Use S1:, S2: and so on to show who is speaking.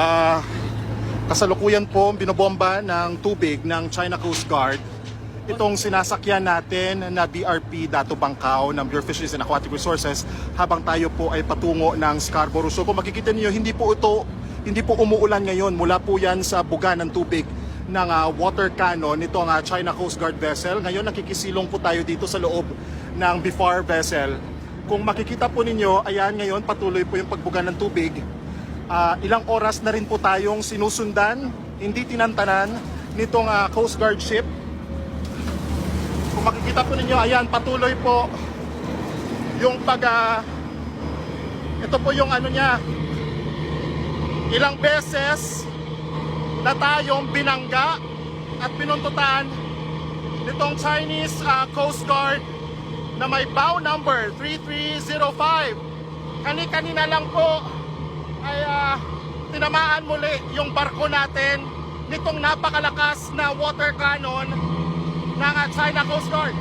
S1: Ah, kasalukuyan po binobomba ng tubig ng China Coast Guard itong sinasakyan natin na BRP Dato Bangkao ng Bureau of Fisheries and Aquatic Resources habang tayo po ay patungo ng Scarborough. So kung makikita niyo hindi po ito hindi po umuulan ngayon mula po yan sa buga ng tubig ng ah, water cannon nitong ah, China Coast Guard vessel. Ngayon nakikisilong po tayo dito sa loob ng BIFAR vessel. Kung makikita po ninyo, ayan ngayon patuloy po yung pagbuga ng tubig. Ah, ilang oras na rin po tayong sinusundan, hindi tinantanan nitong ah, Coast Guard ship. Kung makikita po ninyo, ayan, patuloy po yung pag... ah, ito po yung ano niya, ilang beses na tayong binangga at pinuntutan nitong Chinese ah, Coast Guard na may bow number 3305. Kani-kanina lang po ay ah, tinamaan muli yung barko natin nitong napakalakas na water cannon ng China Coast Guard.